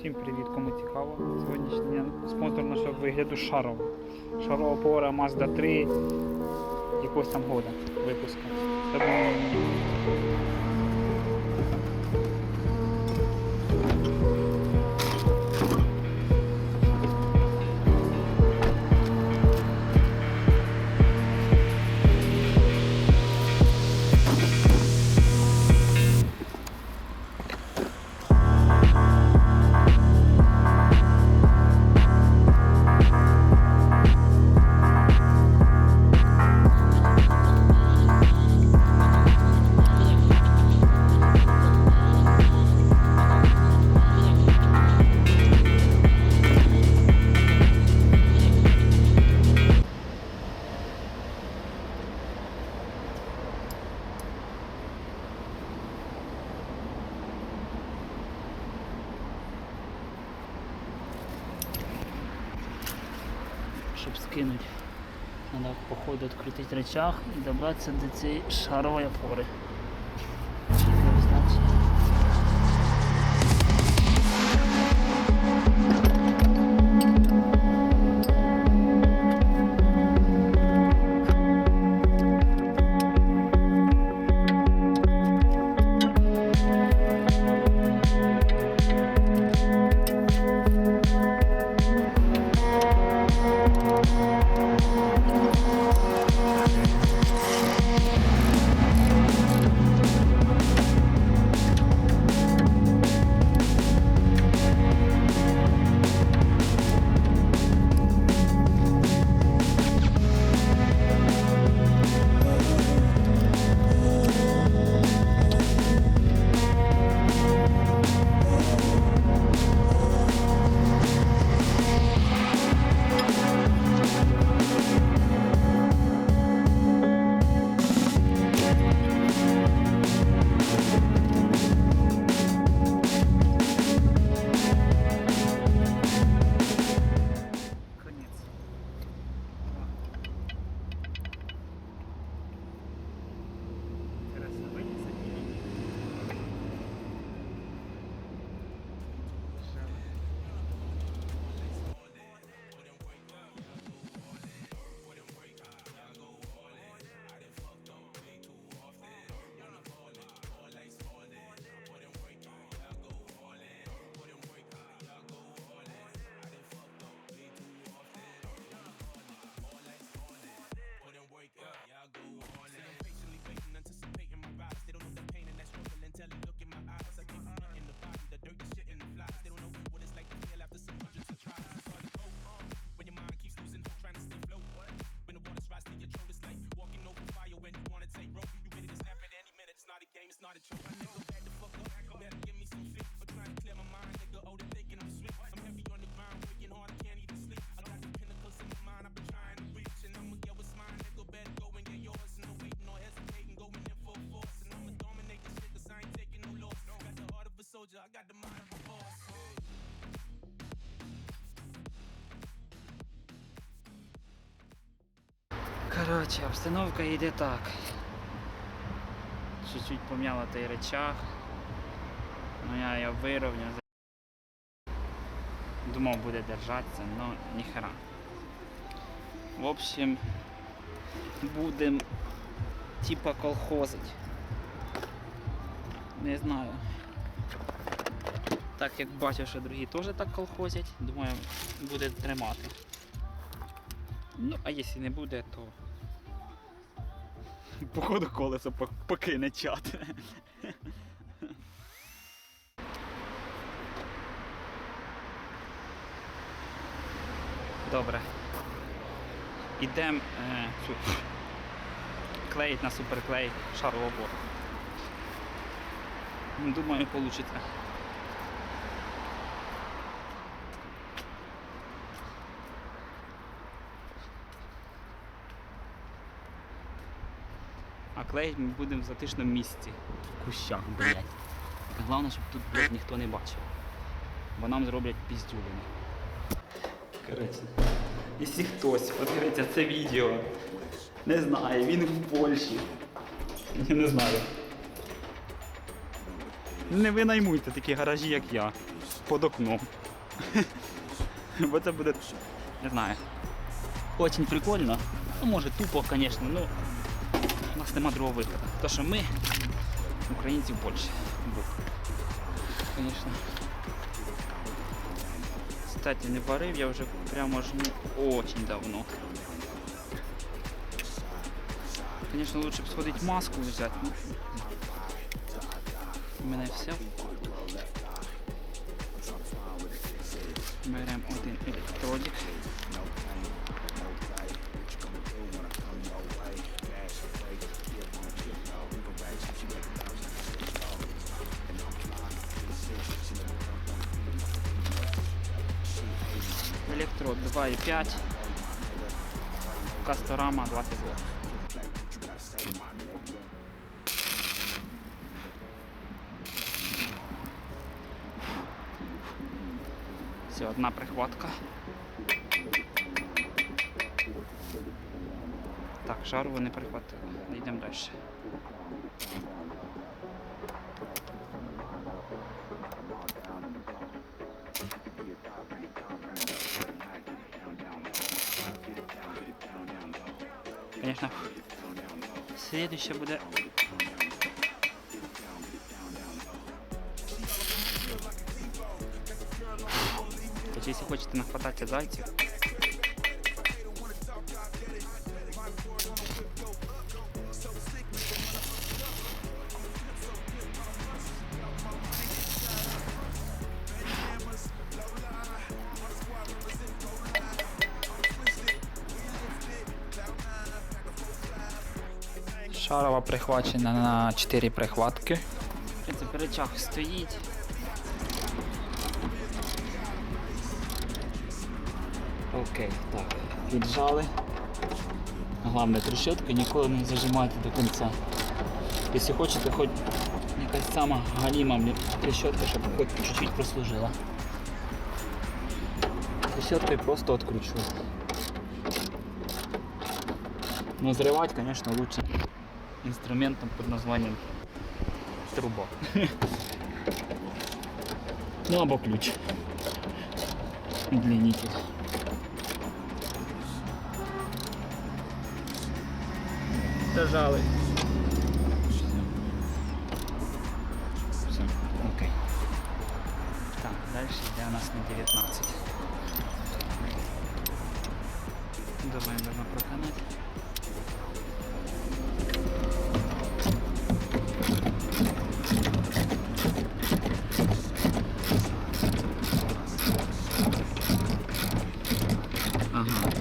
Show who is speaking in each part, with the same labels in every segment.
Speaker 1: Всім привіт, кому цікаво. Сьогоднішній спонсор нашого вигляду Шарова. Шарова Повара Mazda 3 якогось там года випуску. Це
Speaker 2: щоб скинути. Треба походу відкрутити речах і добратися до цієї шарової опори. Коротше, обстановка йде так. Чуть-чуть пом'яла той речах. Ну я його вирівняв. Думав буде держатися, але ніхера. В общем, будем типа колхозить. Не знаю. Так як бачу, що другі теж так колхозять, думаю, буде тримати. Ну, а якщо не буде, то походу колесо покине чат. Добре. Ідемо е, клеїть на суперклей шаровобор. Думаю, вийде. Клеїть ми будемо в затишному місці. В кущах, блядь. Головне, щоб тут блядь, ніхто не бачив. Бо нам зроблять піздюлини. Коротше, якщо хтось подивиться це відео, не знає, він в Польщі. Я не знаю. Не винаймуйте такі гаражі, як я, під окном. Бо це буде, не знаю, очень прикольно. Ну, може тупо, звісно, ну нас нема другого виходу. То що ми, українців більше. Бо, Звісно. Кстати, не варив я вже прямо ж ну, очень давно. Конечно, лучше б сходить маску взяти. Ну, у мене все. Беремо один електродик. Електрод 2,5. Касторама 20 Вт. Все, одна прихватка. Так, жару вони прихватили. Йдемо далі. Конечно, следующее буде Тобто, якщо хочете нахватати зайців,
Speaker 1: Шарова прихвачена на 4 прихватки.
Speaker 2: в принципі, речах стоїть. Окей, так. Піджали. Головне трещотка, ніколи не зажимайте до кінця. Якщо хочете, хоч якась сама галіма трещотка, щоб хоч чуть-чуть прослужила. Трещоткою просто откручиваю. Но взрывать, конечно, лучше инструментом под названием труба. Ну або ключ. Удлинитель. Дожали. Все, окей. Так, дальше йде у нас на 19. Думаю, можна проканати.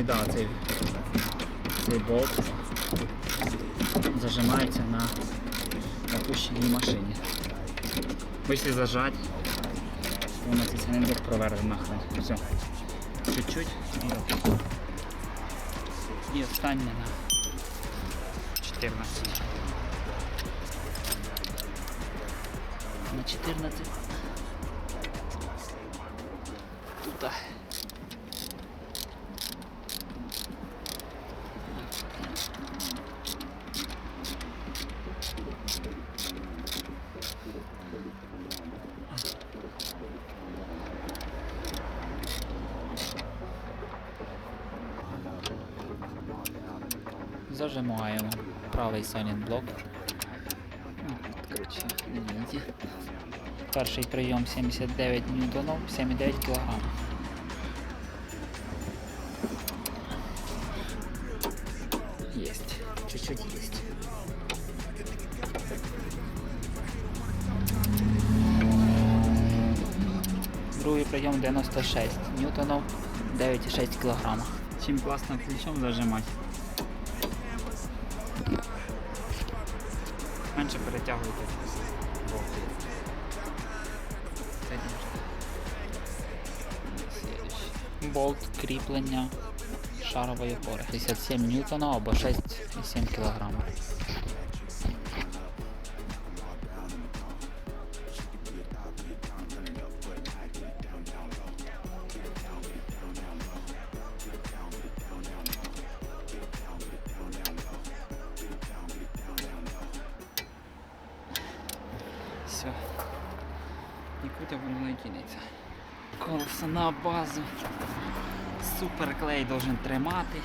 Speaker 2: І да, цей, цей болт зажимається на опущеній машині. Якщо зажать, то воно цей циліндр проверне нахрен. Все. Чуть-чуть. І останнє на 14. На 14. Тут.
Speaker 1: Зажимаємо правий блок. Перший прийом 79 ньютонів, 7,9 кг. Єсть. Чуть-чуть єсть. Другий прийом 96 ньютонів, 9,6 кг.
Speaker 2: Чим класно ключом зажимати. Перетягуйте.
Speaker 1: Болт кріплення шарової опори. 57 ньютона або 6,7 кг.
Speaker 2: Нікуди воно не дінеться. На базу. Суперклей должен тримати.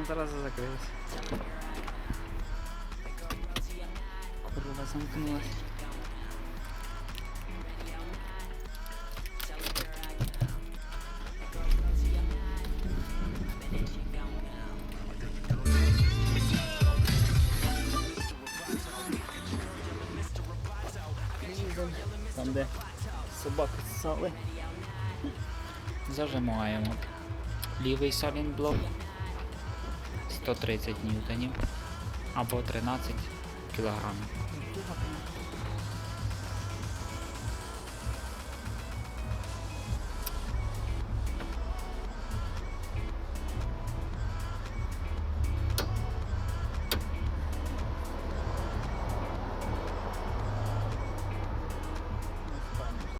Speaker 1: Ну, зараз закрилась.
Speaker 2: Курва замкнулась.
Speaker 1: Там, де собаки ссали.
Speaker 2: Зажимаємо. Лівий салінблок 130 ньютонів або 13 кілограмів.